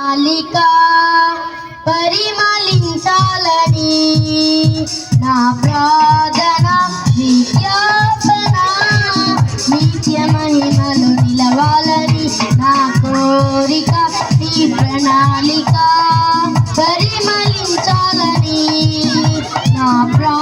మాలిక పరిమళించాలని నా ప్రార్థన విజ్ఞాపన నిత్య మహిమలు నిలవాలని నా కోరిక నీ ప్రణాళిక పరిమళించాలని నా ప్రా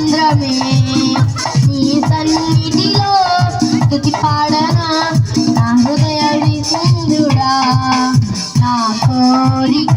సంద్రమే నీ సన్నిధిలో స్తుతి పాడన? నా హృదయ విసింధుడా నా కోరిక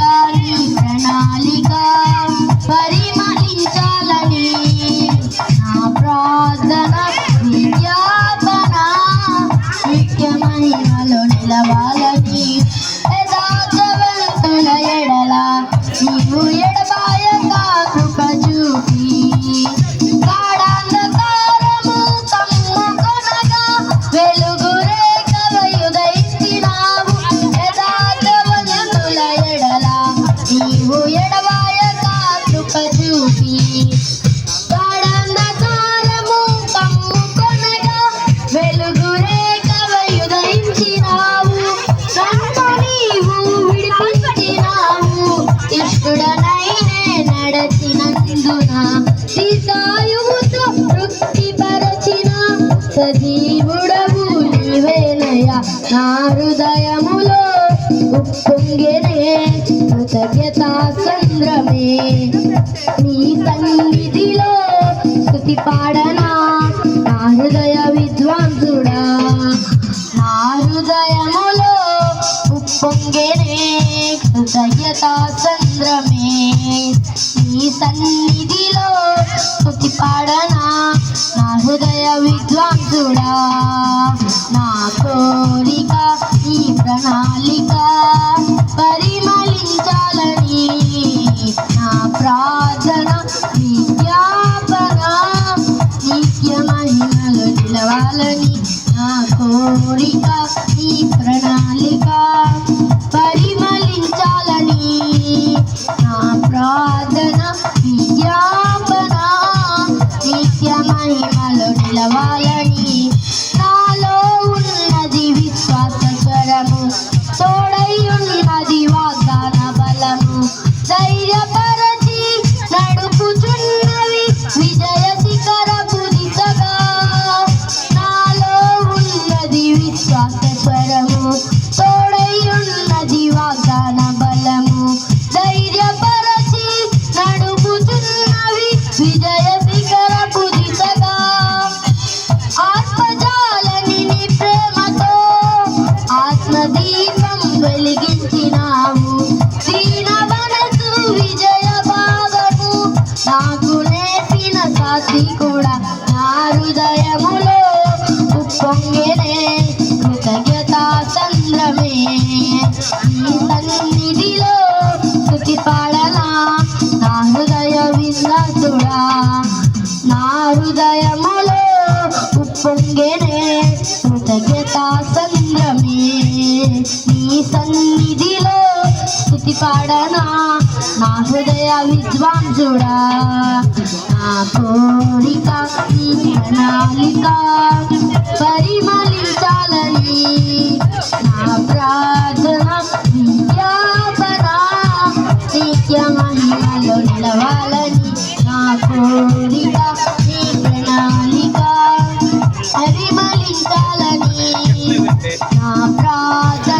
సజీవుడవు నీవేనయ్యా నా హృదయములో ఉప్పొంగెనే కృతజ్ఞతా సంద్రమే నీ సన్నిధిలో స్థుతి పాడనా నా హృదయ విద్వాంసుడా. నా హృదయములో ఉప్పొంగెనే కృతజ్ఞతా సంద్రమే నీ సన్నిధి విద్వాంసుడా నా కోరిక ఈ ప్రణాళిక పరిమళించాలని నా ప్రార్థన విజ్ఞాపన నిత్య మహిమలు నిలవాలని నా కోరిక ఈ ప్రణాళిక నేర్పిన కూడా నా హృదయములో ఉప్పొంగెనే కృతజ్ఞతా సంద్రమే నీ సన్నిధిలో స్తుతి పాడనా? నా హృదయ విన్నతుడా నా హృదయములో ఉప్పొంగెనే కృతజ్ఞతా సంద్రమే నీ సన్నిధిలో స్థుతి పాడనా? నా హృదయ విద్వాంసుడా నా కోరిక ప్రణాళిక పరిమళించాలని నా ప్రార్థన విద్యాపన నిత్య మహిమలో నిలవాలని నా కోరిక ప్రణాళిక పరిమళించాలని నా ప్రార్థన